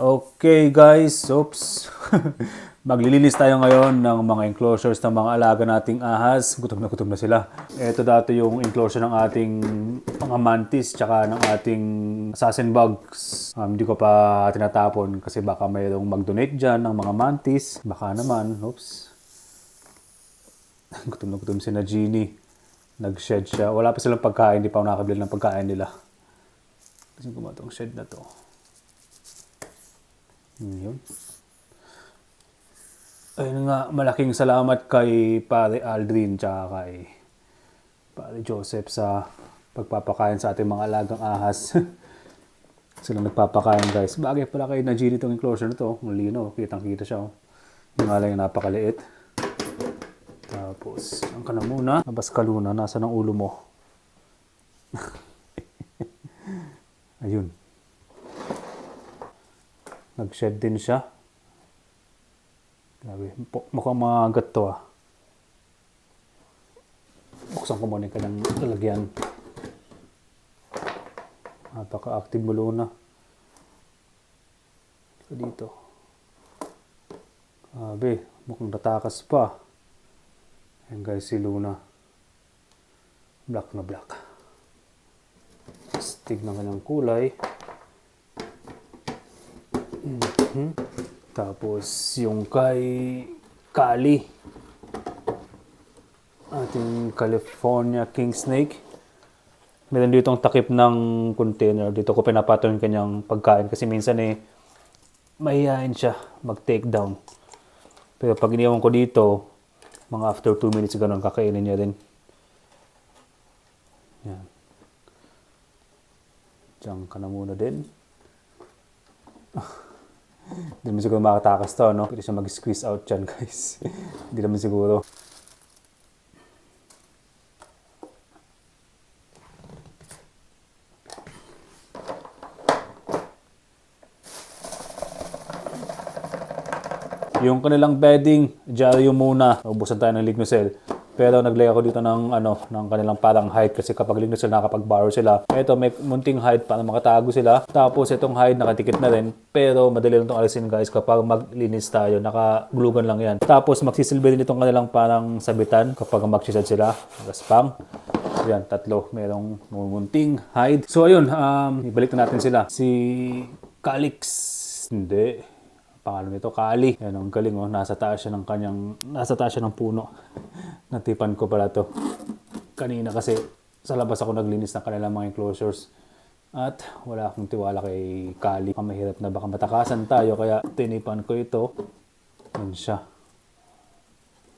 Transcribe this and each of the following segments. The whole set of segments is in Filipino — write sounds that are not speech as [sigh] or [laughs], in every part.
Okay guys, oops. [laughs] Maglilinis tayo ngayon ng mga enclosures ng mga alaga nating ahas. Gutom na gutom na sila. Ito dati yung enclosure ng ating mga mantis tsaka ng ating assassin bugs. Um, hindi ko pa tinatapon kasi baka mayroong mag-donate dyan ng mga mantis. Baka naman, oops. [laughs] gutom na gutom si na Genie. Nag-shed siya. Wala pa silang pagkain, hindi pa ako nakabili ng pagkain nila. Kasi gumawa tong shed na to. Yun. Ayun nga, malaking salamat kay Pare Aldrin tsaka kay Pare Joseph sa pagpapakain sa ating mga alagang ahas. [laughs] Sila nagpapakain guys. Bagay pala kay na Genie itong enclosure na to. Ang lino, kitang kita siya. Oh. Yung nga yung napakaliit. Tapos, ang ka na muna. Abas ka luna, nasa ng ulo mo. [laughs] Ayun. Nag-shed din siya. Grabe. Mukhang mga to ah. Buksan ko muna yung kanyang lalagyan. Napaka-active mo Luna. Ito dito. Grabe. Mukhang natakas pa. Ayan guys si Luna. Black na black. Stig ng kanyang kulay. Mhm. Tapos yung kay Kali. Ating California King Snake. Meron dito ang takip ng container. Dito ko pinapatong kanyang pagkain kasi minsan eh mahihayin siya mag-take down. Pero pag iniwan ko dito, mga after 2 minutes ganun, kakainin niya din. Yan. Diyan ka na muna din. [laughs] Hindi naman siguro makatakas to, no? Pwede siya mag-squeeze out dyan, [laughs] guys. Hindi naman siguro. Yung kanilang bedding, dyaryo muna. Ubusan tayo ng lignosel. Pero naglagay ako dito ng ano, ng kanilang parang hide kasi kapag lignosel nakakapag-borrow sila. Ito may munting hide para makatago sila. Tapos itong hide nakatikit na rin. Pero madali lang itong alisin guys kapag maglinis tayo. Nakaglugan lang yan. Tapos magsisilbi din itong kanilang parang sabitan kapag magsisad sila. Gaspang. Yan, tatlo. Merong munting hide. So ayun, um, ibalik na natin sila. Si Calix. Hindi pangalan nito, Kali. Yan, ang galing oh. Nasa taas siya ng kanyang, nasa taas siya ng puno. [laughs] Natipan ko pala to. Kanina kasi sa labas ako naglinis ng kanilang mga enclosures. At wala akong tiwala kay Kali. Mahirap na baka matakasan tayo kaya tinipan ko ito. Yan siya.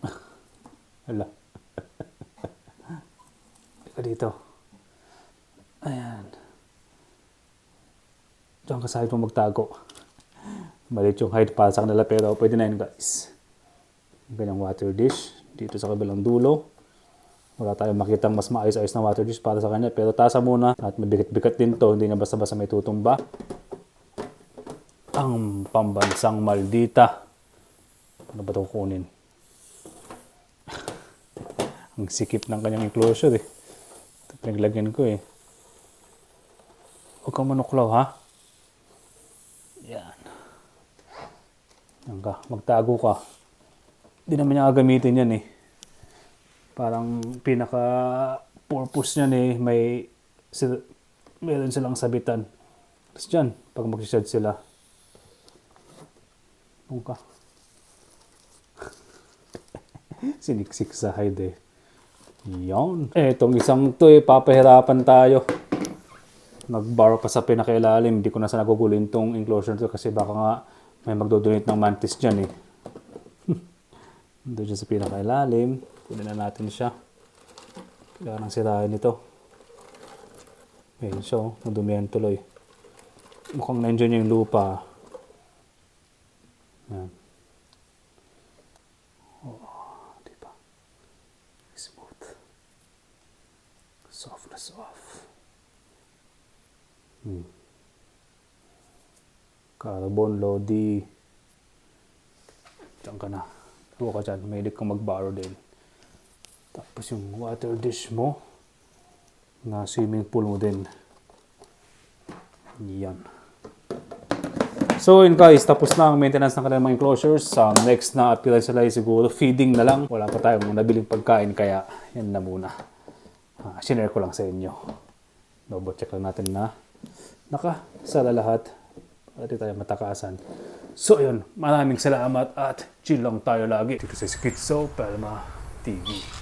[laughs] Hala. [laughs] Teka dito. Ayan. Diyan ka sa mo magtago. Malit yung height para sa kanila pero pwede na yun guys. Yung kanyang water dish dito sa kabilang dulo. Wala tayong makita mas maayos-ayos na water dish para sa kanya pero tasa muna at mabigat-bigat din to hindi na basta-basta may tutumba. Ang pambansang maldita. Ano ba ito kukunin? [laughs] Ang sikip ng kanyang enclosure eh. Ito pinaglagyan ko eh. Huwag kang manuklaw ha. Yan ka, magtago ka. Hindi naman niya gagamitin yan eh. Parang pinaka purpose niyan eh, may sil- meron silang sabitan. Tapos dyan, pag mag-shed sila. Doon ka. [laughs] Siniksik sa hide eh. Yan. Eh, itong isang to eh, papahirapan tayo. Nag-borrow pa sa pinakailalim. Hindi ko na sa nagugulin tong enclosure to kasi baka nga may magdodonate ng mantis dyan eh. [laughs] Doon siya sa pinakailalim. Kunin na natin siya. Kailangan nang sirahin ito. Ayun siya oh. Nadumihan tuloy. Mukhang na-enjoy niya yung lupa. Yan. Oh, diba? Smooth. Soft na soft. Hmm. Carbon Lodi. Diyan ka na. Huwag ka dyan. Mahilig kang mag-borrow din. Tapos yung water dish mo na swimming pool mo din. Yan. So yun guys, tapos na ang maintenance ng kanilang mga enclosures. Um, next na appeal sila siguro feeding na lang. Wala pa tayong nabiling pagkain kaya yan na muna. Uh, sinare ko lang sa inyo. Double check lang natin na naka sala lahat dito tayo matakasan. So ayun, maraming salamat at chill lang tayo lagi dito sa Schizo Palma TV.